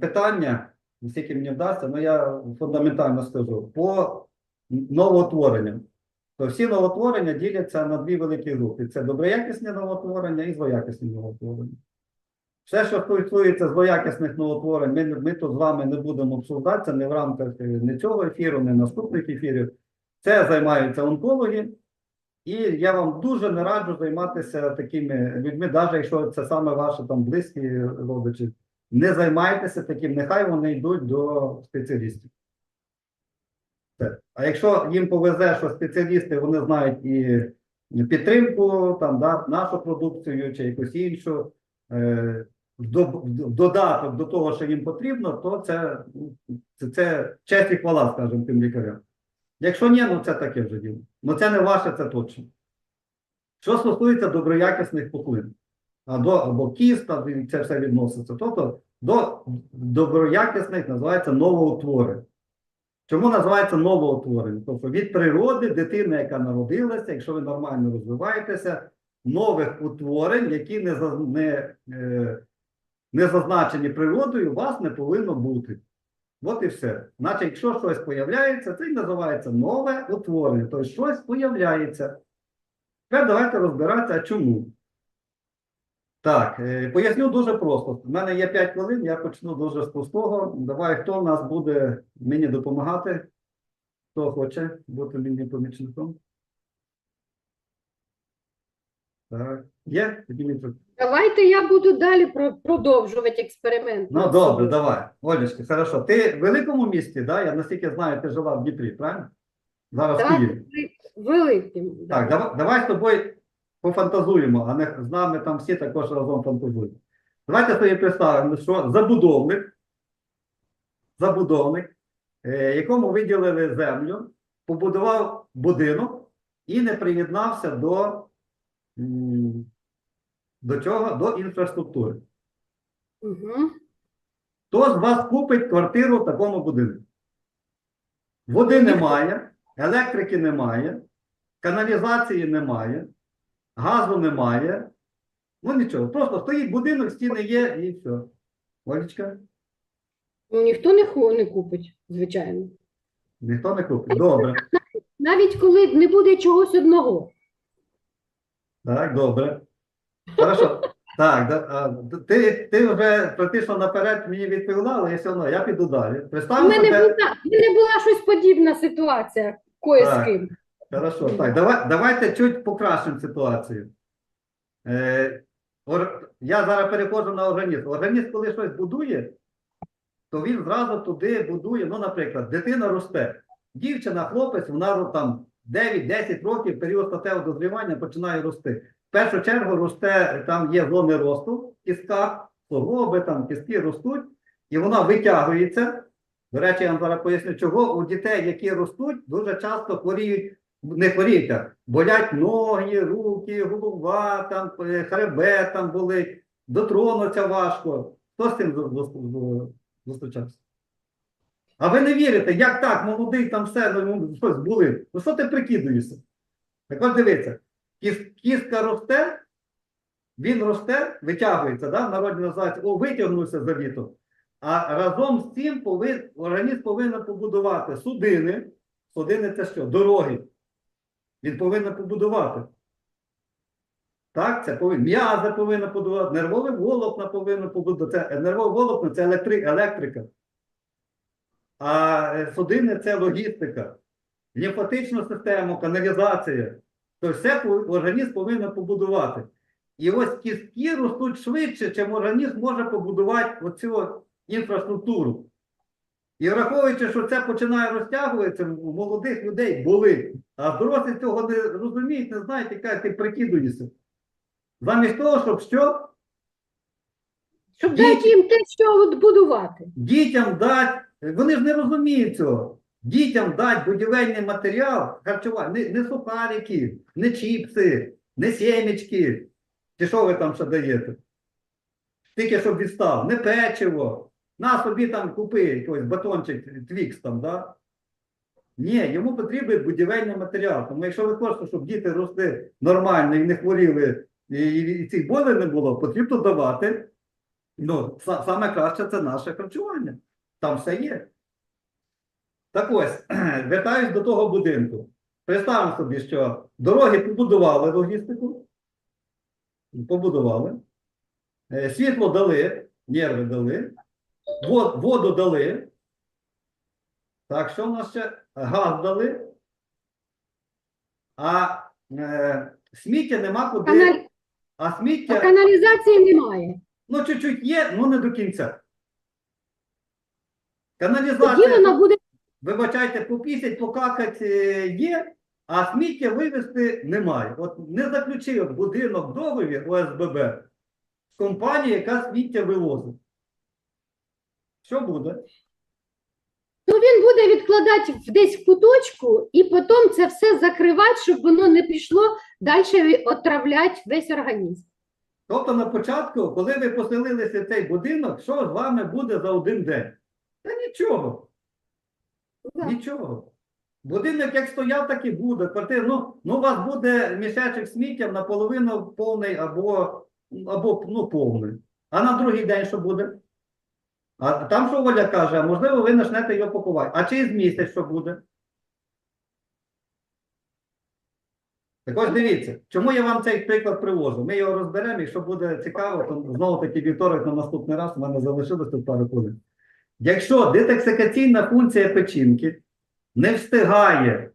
питання, наскільки мені вдасться, ну я фундаментально скажу, по новоутворенням. То всі новотворення діляться на дві великі групи: це доброякісні новотворення і злоякісні новотворення. Все, що стосується злоякісних новотворень, ми, ми тут з вами не будемо обсуждати, це не в рамках е, не цього ефіру, не наступних ефірів. Це займаються онкологи. І я вам дуже не раджу займатися такими людьми, навіть якщо це саме ваші там близькі родичі. Не займайтеся таким, нехай вони йдуть до спеціалістів. А якщо їм повезе, що спеціалісти вони знають і підтримку, там, да, нашу продукцію чи якусь іншу, е, додаток до того, що їм потрібно, то це, це, це честь і хвала, скажімо, тим лікарям. Якщо ні, ну це таке вже діло. Ну це не ваше, це точно. Що стосується доброякісних пухлин, а до, або кіста, це все відноситься. Тобто до доброякісних називається новоутворень. Чому називається новоутворення? Тобто від природи дитина, яка народилася, якщо ви нормально розвиваєтеся, нових утворень, які не, не, е, не зазначені природою, у вас не повинно бути. От і все. Значить, якщо щось появляється, це і називається нове утворення. Тобто щось появляється. Тепер давайте розбиратися, чому. Так, е, поясню дуже просто. У мене є 5 хвилин, я почну дуже з пустого. Давай, хто в нас буде мені допомагати? Хто хоче бути мені помічником? Так, є? Давайте я буду далі про- продовжувати експеримент. Ну, добре, давай. Олечка, хорошо. Ти в великому місті, да? Я наскільки знаю, ти жила в Дніпрі, правильно? Зараз в Києві. великим. Так, давай, давай з тобою пофантазуємо, а не з нами там всі також разом фантазуємо. Давайте собі представимо, що забудовник, забудовник, е, якому виділили землю, побудував будинок і не приєднався до, до чого? До інфраструктури. Угу. Хто з вас купить квартиру в такому будинку? Води немає, електрики немає, каналізації немає, газу немає. Ну нічого, просто стоїть будинок, стіни є і все. Олечка, Ну, ніхто не, ху- не купить, звичайно. ніхто не купить. Добре. Навіть коли не буде чогось одного. Так, добре. Хорошо. Так, да, а, ти, ти вже практично наперед мені відповіла, але я все одно я піду далі. У мене, себе. була, в мене була щось подібна ситуація кое з Так. ким. Хорошо, так, давай, давайте чуть покращимо ситуацію. Е, ор, я зараз переходжу на організм. Організм, коли щось будує, то він зразу туди будує, ну, наприклад, дитина росте. Дівчина, хлопець, вона там 9-10 років, період статевого дозрівання починає рости. В першу чергу росте, там є зони росту в кістках, суглоби, там кістки ростуть, і вона витягується. До речі, я вам зараз поясню, чого у дітей, які ростуть, дуже часто хворіють, не хворіють, а болять ноги, руки, голова, там, е, хребет там болить, дотронуться важко. Хто з цим зу- зу- зу- зустрічався? А ви не вірите, як так, молодий там все, ну, щось болить. Ну що ти прикидуєшся? Так от дивіться, кіс- кістка росте, він росте, витягується, да? в народі називається, о, витягнувся за літо. А разом з цим повин, організм повинен побудувати судини. Судини це що? Дороги. Він повинен побудувати. Так, це повинен. М'язи повинен побудувати, нервове волокна повинен побудувати. Це, е, нервове волокна це електри, електрика. А е, судини це логістика, лімфатичну систему, каналізація. Тобто все організм повинен побудувати. І ось кістки ростуть швидше, чим організм може побудувати оцю інфраструктуру. І враховуючи, що це починає розтягуватися, у молодих людей болить. А дорослі цього не розуміють, не знають, яка ти прикидуєшся. Замість того, щоб що? Щоб дати їм те, що от будувати. Дітям дати, вони ж не розуміють цього. Дітям дати будівельний матеріал, харчування, не, не сухарики, не чіпси, не сімечки. Чи що ви там ще даєте? Тільки щоб відстав, не печиво. На собі там купи якийсь батончик твікс там, да? Ні, йому потрібен будівельний матеріал. Тому якщо ви хочете, щоб діти росли нормально і не хворіли, і, і, цих болей не було, потрібно давати Ну, са- саме краще це наше харчування. Там все є. Так ось, вертаюсь до того будинку. Представимо собі, що дороги побудували логістику. Побудували. Е, Світло дали, нерви дали, воду дали. Так, що в нас ще? Газ дали. А е, сміття нема куди. Каналь... А А каналізації немає. ну, чуть-чуть є, ну не до кінця. Тоді Каналізація, вона буде вибачайте, попісять, покакать е, є, а сміття вивезти немає. От не заключив будинок договір ОСББ з компанією, яка сміття вивозить. Що буде? Ну, він буде відкладати десь в куточку і потім це все закривати, щоб воно не пішло далі отравляти весь організм. Тобто на початку, коли ви поселилися в цей будинок, що з вами буде за один день? Та нічого. Нічого. Будинок як стояв, так і буде. Квартира, ну, ну у вас буде мішечок сміття наполовину повний або, або ну, повний. А на другий день що буде? А там, що Оля каже, а можливо, ви почнете його пакувати. А через місяць що буде? Так ось дивіться, чому я вам цей приклад привожу? Ми його розберемо, якщо буде цікаво, то знову таки вівторок на наступний раз у мене залишилось тут пару хвилин. Якщо детоксикаційна функція печінки не встигає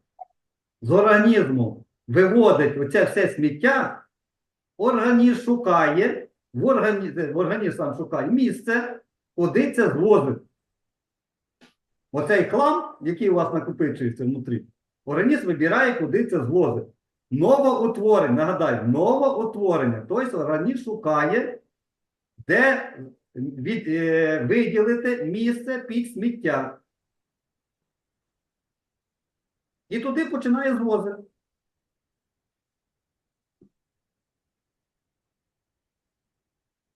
з організму виводити оце все сміття, організм шукає, в організм, в організм сам шукає місце, куди це звозить. Оцей хлам, який у вас накопичується внутрі, організм вибирає, куди це звозить. Новоутворення, нагадаю, новоутворення. Тобто організм шукає, де від, е, виділити місце під сміття. І туди починає звозити.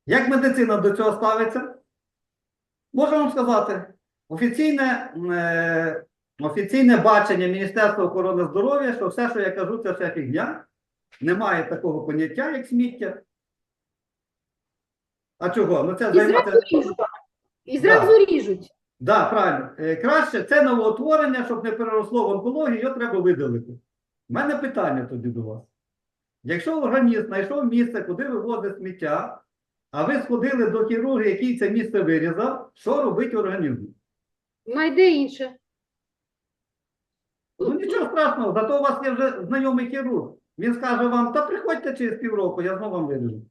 Як медицина до цього ставиться? Можу вам сказати, офіційне, е, офіційне бачення Міністерства охорони здоров'я, що все, що я кажу, це все фігня. Немає такого поняття, як сміття. А чого? Ну це І займати. зразу ріжуть. І зразу ріжуть. Да, правильно. Е, Краще це новоутворення, щоб не переросло в онкологію, його треба видалити. У мене питання тоді до вас. Якщо організм знайшов місце, куди вивозить сміття, а ви сходили до хірурга, який це місце вирізав, що робить організм? Найде інше. Ну нічого страшного, зато у вас є вже знайомий хірург. Він скаже вам, та приходьте через півроку, я знову вам виріжу.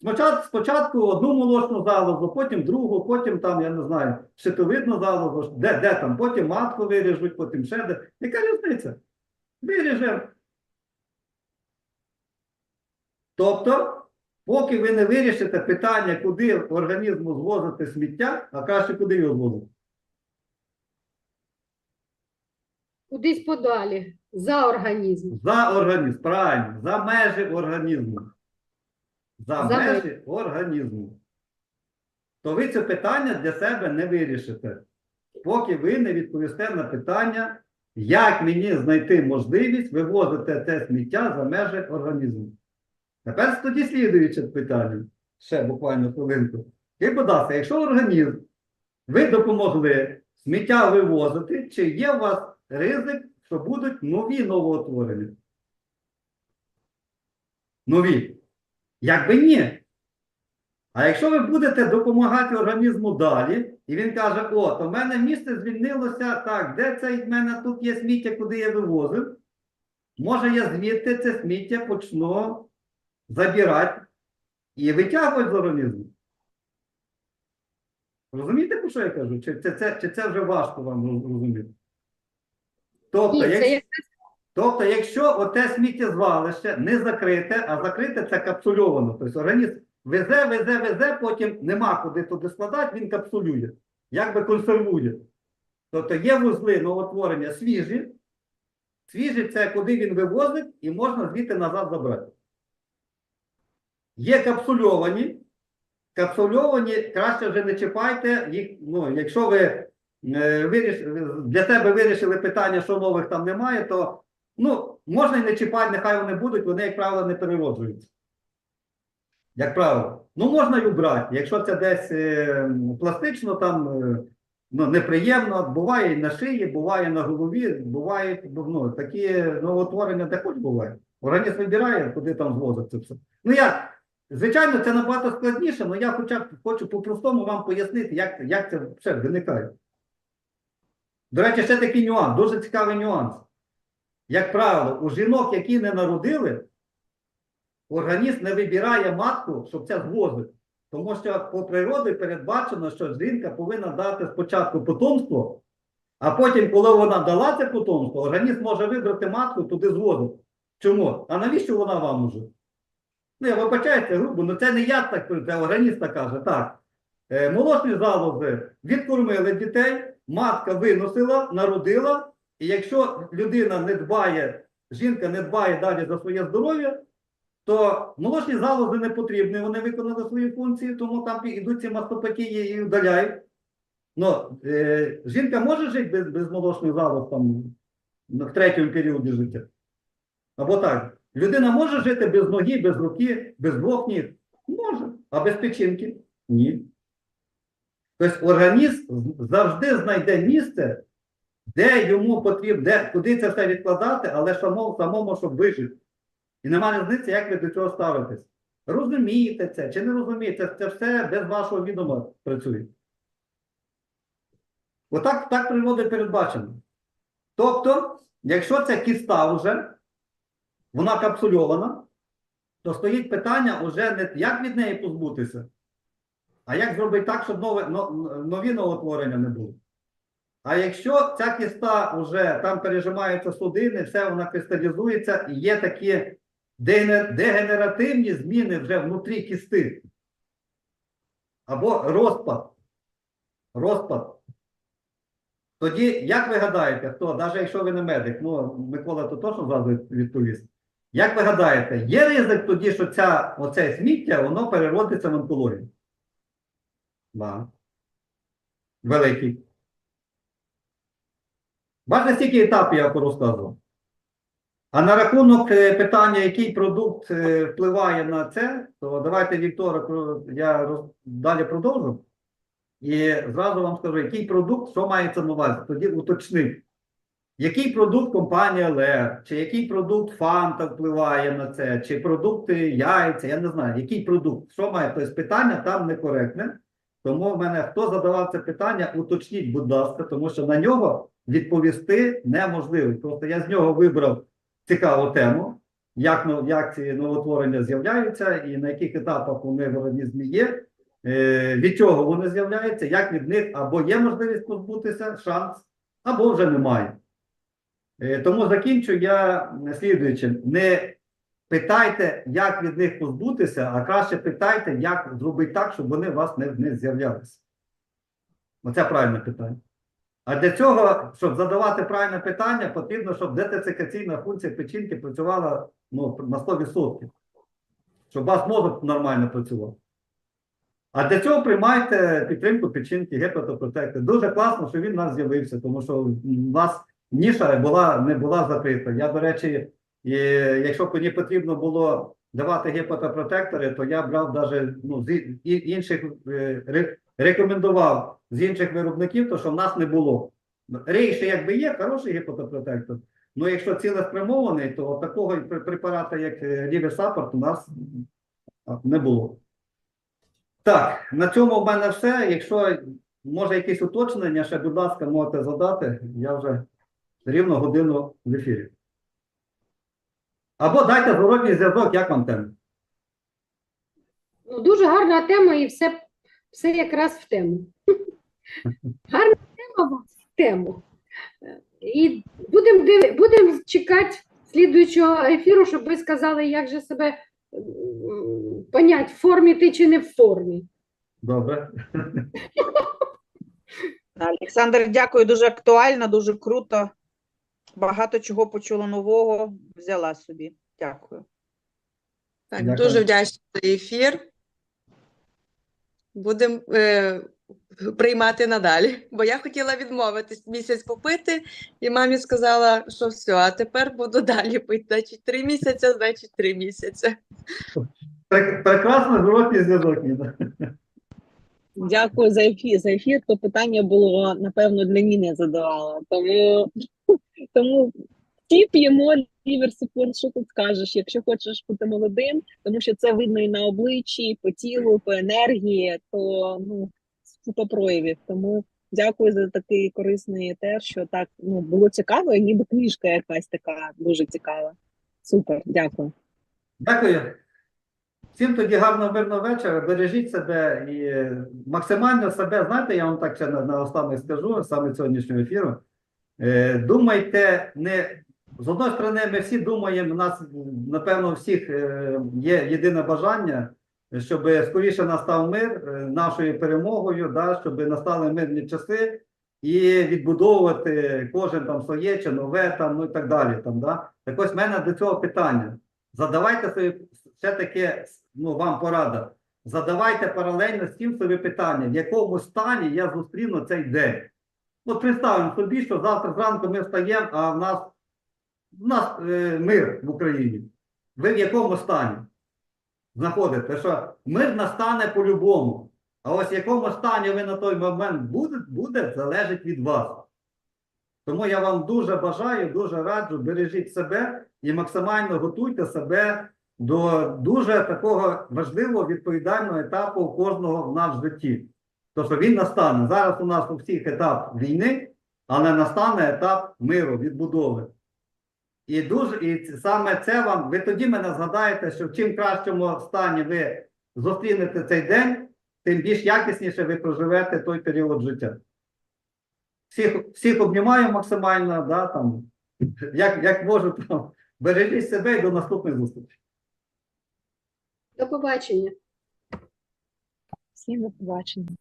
Спочатку, спочатку одну молочну залозу, потім другу, потім там, я не знаю, щитовидну залозу, де, де там, потім матку виріжуть, потім ще де. Яка різниця? Виріжемо. Тобто, поки ви не вирішите питання, куди організму звозити сміття, а краще куди його звозити. Кудись подалі. За організм. За організм, правильно, за межі організму. За, За межі організму. То ви це питання для себе не вирішите, поки ви не відповісте на питання, як мені знайти можливість вивозити те сміття за межі організму. Тепер тоді слідуюче питання. Ще буквально хвилинку. І, будь ласка, якщо організм ви допомогли сміття вивозити, чи є у вас ризик, що будуть нові новоутворення? Нові. Якби ні. А якщо ви будете допомагати організму далі, і він каже: о, то в мене місце звільнилося так, де це в мене тут є сміття, куди я вивозив, може я звідти це сміття почну забирати і витягувати з організму. Розумієте, про що я кажу? Чи це, це, чи це вже важко вам розуміти? Тобто, Ні, це якщо, як тобто, якщо оте сміттєзвалище не закрите, а закрите це капсульовано, тобто організм везе, везе, везе, потім нема куди туди складати, він капсулює, якби консервує. Тобто є вузли новотворення свіжі, свіжі це куди він вивозить і можна звідти назад забрати. Є капсульовані, капсульовані, краще вже не чіпайте їх. Ну, якщо ви е, виріш, для себе вирішили питання, що нових там немає, то ну, можна і не чіпати, нехай вони будуть, вони, як правило, не перероджуються. Як правило. Ну, можна й убрати. Якщо це десь е, пластично, там е, ну, неприємно, буває і на шиї, буває на голові, буває ну, такі новотворення, де хоч буває. Організм вибирає, куди там звозить це все. Ну я, звичайно, це набагато складніше, але я хоча б хочу по-простому вам пояснити, як, як це все виникає. До речі, ще такий нюанс, дуже цікавий нюанс. Як правило, у жінок, які не народили, організм не вибирає матку, щоб це звозити. Тому що по природі передбачено, що жінка повинна дати спочатку потомство, а потім, коли вона дала це потомство, організм може вибрати матку туди звозити. Чому? А навіщо вона вам уже? Ну, я вибачаюся грубо, але це не я так кажу, це організм так каже. Так. Е, молочні залози відкормили дітей, матка виносила, народила, і якщо людина не дбає, жінка не дбає далі за своє здоров'я, то молочні залози не потрібні, вони виконали свої функції, тому там йдуть ці мастопатії і вдаляють. Ну, е, жінка може жити без, без молочних залоз там, в третьому періоді життя? Або так. Людина може жити без ноги, без руки, без двох ніг? Може. А без печінки? Ні. Тобто організм завжди знайде місце, де йому потрібно, де, куди це все відкладати, але самому, самому щоб вижити. І немає різниці, як ви до цього ставитесь. Розумієте це чи не розумієте, це, все без вашого відома працює. Отак так природа передбачена. Тобто, якщо це кіста вже, вона капсульована, то стоїть питання вже не як від неї позбутися, а як зробити так, щоб нове, нові новотворення не було. А якщо ця кіста вже там пережимаються судини, все вона кристалізується і є такі дегенеративні зміни вже внутрі кісти. Або розпад. Розпад. Тоді, як ви гадаєте, хто, навіть якщо ви не медик, ну Микола то точно зразу відповість. Як ви гадаєте, є ризик тоді, що ця, оце сміття, воно переродиться в онкологію? Да. Великий. Бачите, стільки етапів я порозказував. А на рахунок е, питання, який продукт е, впливає на це, то давайте вівторок е, я далі продовжу. І зразу вам скажу, який продукт, що мається на увазі. Тоді уточнив. Який продукт компанія ЛЕР, чи який продукт Фанта впливає на це, чи продукти яйця, я не знаю, який продукт, що має, тобто питання там некоректне. Тому в мене хто задавав це питання, уточніть, будь ласка, тому що на нього відповісти неможливо. Просто я з нього вибрав цікаву тему, як, як ці новотворення з'являються і на яких етапах вони в організмі є, е, від чого вони з'являються, як від них або є можливість позбутися, шанс, або вже немає. Е, Тому закінчу я слідуючим. Не питайте, як від них позбутися, а краще питайте, як зробити так, щоб вони вас не, не з'являлися. Оце правильне питання. А для цього, щоб задавати правильне питання, потрібно, щоб детецикаційна функція печінки працювала ну, на 100%. Щоб у вас мозок нормально працював. А для цього приймайте підтримку печінки, гепатопротекти. Дуже класно, що він у нас з'явився, тому що у нас ніша була, не була закрита. Я, до речі, і, якщо б мені потрібно було давати гепатопротектори, то я брав навіть ну, з інших е, рекомендував з інших виробників, то що в нас не було. Рейше, якби є, хороший гепатопротектор. Ну, якщо цілеспрямований, то такого пр- препарата, як Рівер у нас не було. Так, на цьому в мене все. Якщо може якісь уточнення, ще, будь ласка, можете задати. Я вже рівно годину в ефірі. Або дайте зворотній зв'язок, як вам тема. Ну, дуже гарна тема і все, все якраз в тему. Гарна тема в тему. І будемо див... будем чекати слідуючого ефіру, щоб ви сказали, як же себе понять, в формі ти чи не в формі. Добре. Олександр, дякую, дуже актуально, дуже круто. Багато чого почула нового, взяла собі. Дякую. Так, Дякую. дуже вдячна за ефір. Будемо е, приймати надалі. Бо я хотіла відмовитись місяць попити, і мамі сказала, що все, а тепер буду далі пити. Значить, три місяці, значить, три місяці. Пре- Прекрасний зворотній зв'язок. Дякую за ефір. За ефір то питання було напевно для Ніни задавала. Тому тому всі п'ємо ліверсупорт, що тут скажеш, якщо хочеш бути молодим, тому що це видно і на обличчі, по тілу, по енергії, то ну по проявів. Тому дякую за такий корисний етер, що так ну було цікаво, і ніби книжка якась така дуже цікава. Супер, дякую. Дякую. Всім тоді гарного мирного вечора. Бережіть себе і максимально себе, знаєте, я вам так ще на, на останнє скажу, саме сьогоднішнього ефіру. Е, думайте, не з одної сторони, ми всі думаємо, у нас, напевно, у всіх е, є єдине бажання, щоб скоріше настав мир е, нашою перемогою, да, щоб настали мирні часи і відбудовувати кожен там своє чи нове там, ну і так далі. Там, да. Так ось в мене до цього питання. Задавайте собі все-таки, ну, вам порада. Задавайте паралельно з тим собі питання, в якому стані я зустріну цей день. От представимо собі, що завтра зранку ми встаємо, а в нас, в нас е, мир в Україні. Ви в якому стані знаходите? Що мир настане по-любому. А ось в якому стані ви на той момент буде, буде залежить від вас. Тому я вам дуже бажаю, дуже раджу, бережіть себе і максимально готуйте себе до дуже такого важливого відповідального етапу кожного в нас в житті. Тобто він настане. Зараз у нас у всіх етап війни, але настане етап миру, відбудови. І дуже, і саме це вам, ви тоді мене згадаєте, що в чим кращому стані ви зустрінете цей день, тим більш якісніше ви проживете той період життя. Всіх, всіх обнімаю максимально, да, там, як, як можу, там, бережіть себе і до наступних зустрічей. До побачення. Всім до побачення.